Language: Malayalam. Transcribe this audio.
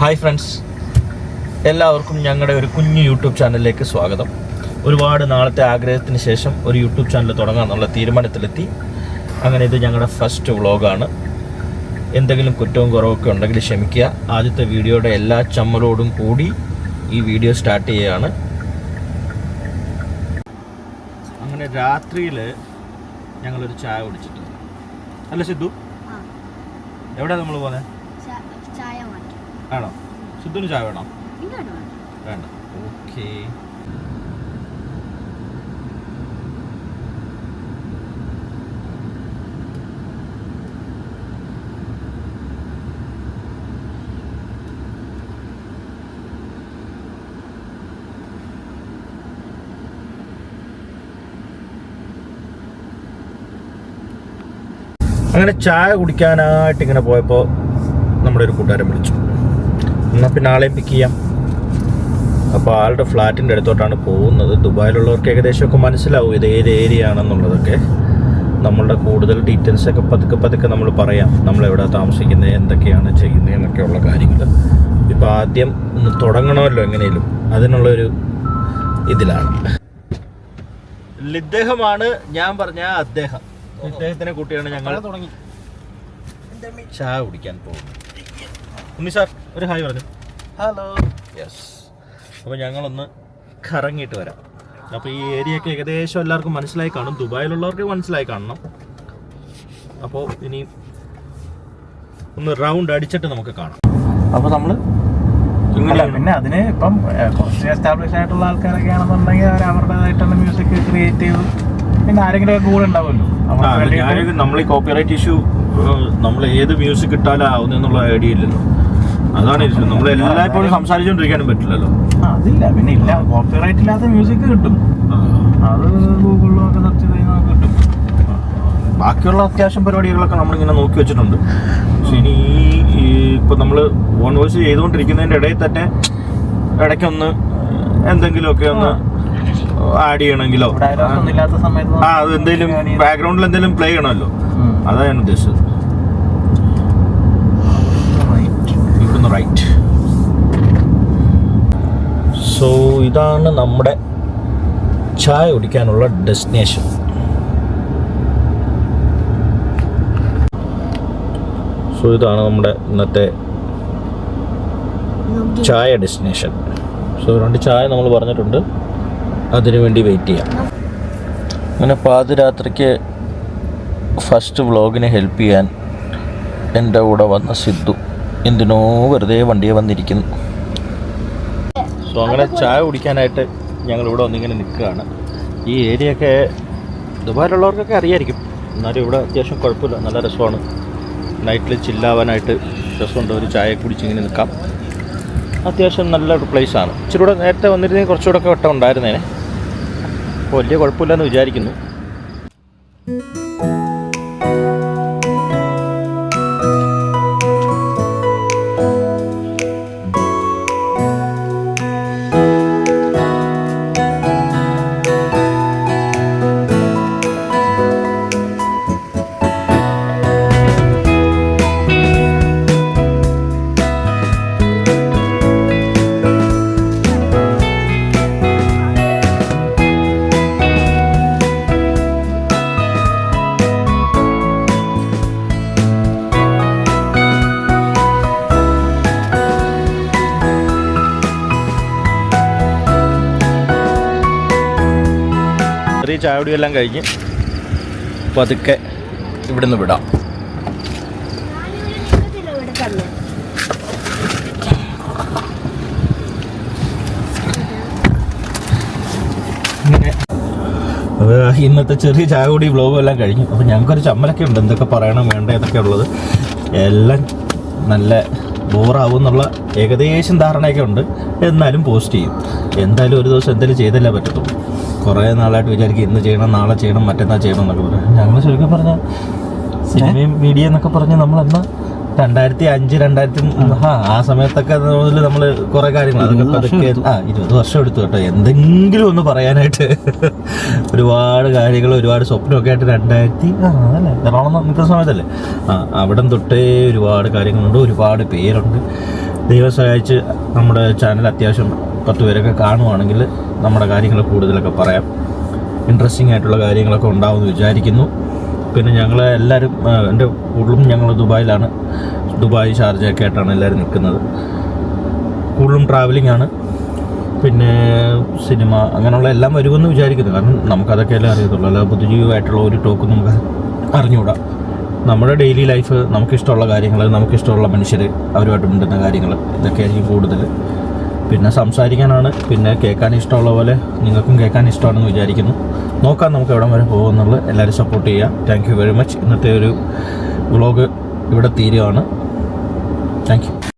Hi friends. എല്ലാവർക്കും ഞങ്ങളുടെ ഒരു കുഞ്ഞു യൂട്യൂബ് ചാനലിലേക്ക് സ്വാഗതം. ഒരുപാട് നാളത്തെ ആഗ്രഹത്തിന് ശേഷം ഒരു യൂട്യൂബ് ചാനൽ തുടങ്ങാമെന്നുള്ള തീരുമാനത്തിലെത്തി. അങ്ങനെ ഇത് ഞങ്ങളുടെ ഫസ്റ്റ് വ്ളോഗാണ്. എന്തെങ്കിലും കുറ്റവും കുറവൊക്കെ ഉണ്ടെങ്കിൽ ക്ഷമിക്കുക. ആദ്യത്തെ വീഡിയോയുടെ എല്ലാ ചമ്മലോടും കൂടി ഈ വീഡിയോ സ്റ്റാർട്ട് ചെയ്യുകയാണ്. അങ്ങനെ രാത്രിയിൽ ഞങ്ങളൊരു ചായ കുടിച്ചിട്ടുണ്ട്. അല്ല സിദ്ധു? എവിടെയാണ് നമ്മൾ പോകുന്നത് ആണോ സിദ്ധുവിന് ചായ വേണോ? വേണ്ട. ഓക്കെ. അങ്ങനെ ചായ കുടിക്കാനായിട്ട് ഇങ്ങനെ പോയപ്പോൾ നമ്മുടെ ഒരു കൂട്ടുകാരൻ വിളിച്ചു. എന്നാൽ പിന്നെ ആളെയും പിക്ക് ചെയ്യാം. അപ്പോൾ ആളുടെ ഫ്ലാറ്റിന്റെ അടുത്തോട്ടാണ് പോകുന്നത്. ദുബായിലുള്ളവർക്ക് ഏകദേശമൊക്കെ മനസ്സിലാവും ഇത് ഏത് ഏരിയ ആണെന്നുള്ളതൊക്കെ. നമ്മളുടെ കൂടുതൽ ഡീറ്റെയിൽസ് ഒക്കെ പതുക്കെ പതുക്കെ നമ്മൾ പറയാം. നമ്മൾ എവിടെ താമസിക്കുന്നത് എന്തൊക്കെയാണ് ചെയ്യുന്നത് എന്നൊക്കെയുള്ള കാര്യങ്ങൾ ഇപ്പോൾ ആദ്യം ഒന്ന് തുടങ്ങണമല്ലോ എങ്ങനെയും അതിനുള്ളൊരു ഇതിലാണ്. ഇദ്ദേഹമാണ് ഞാൻ പറഞ്ഞ അദ്ദേഹം. ഇദ്ദേഹത്തിനെ കൂട്ടിയാണ് ഞങ്ങൾ തുടങ്ങി. ചായ കുടിക്കാൻ പോകുന്നത്. ഉണ്ണി സാർ ഒരു ഹായ് പറഞ്ഞു. ഹലോ യെസ് അപ്പോൾ ഞങ്ങളൊന്ന് കറങ്ങിയിട്ട് വരാം. അപ്പോൾ ഈ ഏരിയയൊക്കെ ഏകദേശം എല്ലാവർക്കും മനസ്സിലായി കാണും. ദുബായിലുള്ളവർക്ക് മനസ്സിലായി കാണണം. അപ്പോൾ ഇനി ഒന്ന് റൗണ്ട് അടിച്ചിട്ട് നമുക്ക് കാണാം. അപ്പോൾ നമ്മൾ അല്ല പിന്നെ അതിന് ഇപ്പം കുറച്ച് എസ്റ്റാബ്ലിഷ് ആയിട്ടുള്ള ആൾക്കാരൊക്കെ ആണെന്നുണ്ടെങ്കിൽ അവർ അവരുടേതായിട്ടുള്ള മ്യൂസിക് ക്രിയേറ്റ് ചെയ്തു പിന്നെ ആരെങ്കിലും ഒക്കെ കൂടെ ഉണ്ടാവുമല്ലോ. നമ്മൾ ഈ കോപ്പിറൈറ്റ് ഇഷ്യൂ നമ്മൾ ഏത് മ്യൂസിക് ഇട്ടാലും ആവുന്നെന്നുള്ള ഐഡിയ ഇല്ലല്ലോ. അതാണ് ഇഷ്യൂ നമ്മൾ എല്ലായ്പ്പോഴും സംസാരിച്ചോണ്ടിരിക്കാനും പറ്റില്ലല്ലോ. അതില്ല. പിന്നെ ഇല്ല. കോപ്പിറൈറ്റ് ഇല്ലാത്ത മ്യൂസിക് കിട്ടും. അത് ഗൂഗിളിലും ഒക്കെ സെർച്ച് ചെയ്ത് കിട്ടും. ബാക്കിയുള്ള അത്യാവശ്യം പരിപാടികളൊക്കെ നമ്മളിങ്ങനെ നോക്കി വെച്ചിട്ടുണ്ട്. പക്ഷെ ഇനി ഈ ഇപ്പം നമ്മൾ ഓൺ വോയിസ് ചെയ്തുകൊണ്ടിരിക്കുന്നതിന്റെ ഇടയിൽ തന്നെ ഇടയ്ക്കൊന്ന് എന്തെങ്കിലുമൊക്കെ ഒന്ന് ആഡ് ചെയ്യണമെങ്കിലോ? ആ അത് എന്തെങ്കിലും ബാക്ക്ഗ്രൗണ്ടിൽ എന്തെങ്കിലും പ്ലേ ചെയ്യണമല്ലോ. അതാണ് ഞാൻ ഉദ്ദേശിച്ചത് ഇവിടുന്ന് റൈറ്റ് സോ ഇതാണ് നമ്മുടെ ചായ കുടിക്കാനുള്ള ഡെസ്റ്റിനേഷൻ. സോ ഇതാണ് നമ്മുടെ ഇന്നത്തെ ചായ ഡെസ്റ്റിനേഷൻ. സോ രണ്ട് ചായ നമ്മൾ പറഞ്ഞിട്ടുണ്ട്. അതിനു വേണ്ടി വെയിറ്റ് ചെയ്യാം. അങ്ങനെ പാതിരാത്രിക്ക് ഫസ്റ്റ് വ്ളോഗിനെ ഹെൽപ്പ് ചെയ്യാൻ എന്റെ കൂടെ വന്ന സിദ്ധു. എന്തിനോ വെറുതെ വണ്ടിയെ വന്നിരിക്കുന്നു. സോ അങ്ങനെ ചായ കുടിക്കാനായിട്ട് ഞങ്ങൾ ഇവിടെ വന്നിങ്ങനെ നിൽക്കുകയാണ്. ഈ ഏരിയയൊക്കെ ദുബായിലുള്ളവർക്കൊക്കെ അറിയായിരിക്കും. എന്നാലും ഇവിടെ അത്യാവശ്യം കുഴപ്പമില്ല. നല്ല രസമാണ്. നൈറ്റിൽ ചില്ലാവാനായിട്ട് രസമുണ്ട്. ഒരു ചായ കുടിച്ചിങ്ങനെ നിൽക്കാം. അത്യാവശ്യം നല്ലൊരു പ്ലേസാണ് ഇച്ചിരി കൂടെ നേരത്തെ വന്നിരുന്നെങ്കിൽ കുറച്ചുകൂടെ ഒക്കെ വട്ടം ഉണ്ടായിരുന്നേനെ. അപ്പോൾ വലിയ കുഴപ്പമില്ലെന്ന് വിചാരിക്കുന്നു. ചെറിയ എല്ലാം കഴിഞ്ഞ് പതുക്കെ ഇവിടുന്ന് വിടാം. ഇന്നത്തെ ചെറിയ ചായ കൂടി വ്ലോഗും എല്ലാം കഴിഞ്ഞു. അപ്പോൾ ഞങ്ങൾക്കൊരു ചമ്മലൊക്കെ ഉണ്ട്. എന്തൊക്കെ പറയണം വേണ്ട ഉള്ളത്. എല്ലാം നല്ല ബോറാവും എന്നുള്ള ഏകദേശം ധാരണയൊക്കെ ഉണ്ട്. എന്നാലും പോസ്റ്റ് ചെയ്യും. എന്തായാലും ഒരു ദിവസം എന്തായാലും ചെയ്തല്ലേ പറ്റത്തുള്ളൂ. കുറേ നാളായിട്ട് വിചാരിക്കും ഇന്ന് ചെയ്യണം നാളെ ചെയ്യണം മറ്റന്നാൾ ചെയ്യണം എന്നൊക്കെ പറയും. ഞങ്ങൾ ശരിക്കും പറഞ്ഞാൽ സിനിമയും മീഡിയ എന്നൊക്കെ പറഞ്ഞ് നമ്മളെന്നാ രണ്ടായിരത്തി അഞ്ച് രണ്ടായിരത്തി ആ ആ സമയത്തൊക്കെ നമ്മൾ കുറെ കാര്യങ്ങൾ അതൊക്കെ പതുക്കെ ആ ഇരുപത് വർഷം എടുത്തു കേട്ടോ. എന്തെങ്കിലും ഒന്ന് പറയാനായിട്ട്. ഒരുപാട് കാര്യങ്ങൾ ഒരുപാട് സ്വപ്നമൊക്കെ ആയിട്ട് രണ്ടായിരത്തി അല്ലേ എറണാകുളം നിൽക്കുന്ന സമയത്തല്ലേ? ആ അവിടം തൊട്ടേ ഒരുപാട് കാര്യങ്ങളുണ്ട് ഒരുപാട് പേരുണ്ട്. ദൈവം സഹായിച്ച് നമ്മുടെ ചാനൽ അത്യാവശ്യം പത്ത് പേരൊക്കെ കാണുവാണെങ്കിൽ നമ്മുടെ കാര്യങ്ങൾ കൂടുതലൊക്കെ പറയാം. ഇൻട്രസ്റ്റിംഗ് ആയിട്ടുള്ള കാര്യങ്ങളൊക്കെ ഉണ്ടാവുമെന്ന് വിചാരിക്കുന്നു. പിന്നെ ഞങ്ങൾ എല്ലാവരും എന്റെ കൂടുതലും ഞങ്ങൾ ദുബായിലാണ്. ദുബായ് ഷാർജയൊക്കെ ആയിട്ടാണ് എല്ലാവരും നിൽക്കുന്നത്. കൂടുതലും ട്രാവലിംഗ് ആണ്. പിന്നെ സിനിമ അങ്ങനെയുള്ള എല്ലാം വരുമെന്ന് വിചാരിക്കുന്നു. കാരണം നമുക്കതൊക്കെ എല്ലാം അറിയത്തുള്ളൂ. അല്ലാതെ പൊതുജീവമായിട്ടുള്ള ഒരു ടോക്ക് നമുക്ക് അറിഞ്ഞുകൂടാ. നമ്മുടെ ഡെയിലി ലൈഫ് നമുക്കിഷ്ടമുള്ള കാര്യങ്ങൾ നമുക്കിഷ്ടമുള്ള മനുഷ്യർ അവരുമായിട്ട് മിണ്ടുന്ന കാര്യങ്ങൾ ഇതൊക്കെയായിരിക്കും കൂടുതൽ പിന്നെ സംസാരിക്കാനാണ്. പിന്നെ കേൾക്കാൻ ഇഷ്ടമുള്ള പോലെ നിങ്ങൾക്കും കേൾക്കാൻ ഇഷ്ടമാണെന്ന് വിചാരിക്കുന്നു. നോക്കാം നമുക്ക് എവിടം വരെ പോകുമെന്നുള്ളത്. എല്ലാവരും സപ്പോർട്ട് ചെയ്യുക. താങ്ക് യു വെരി മച്ച് ഇന്നത്തെ ഒരു വ്ളോഗ് ഇവിടെ തീരുകയാണ്. Thank you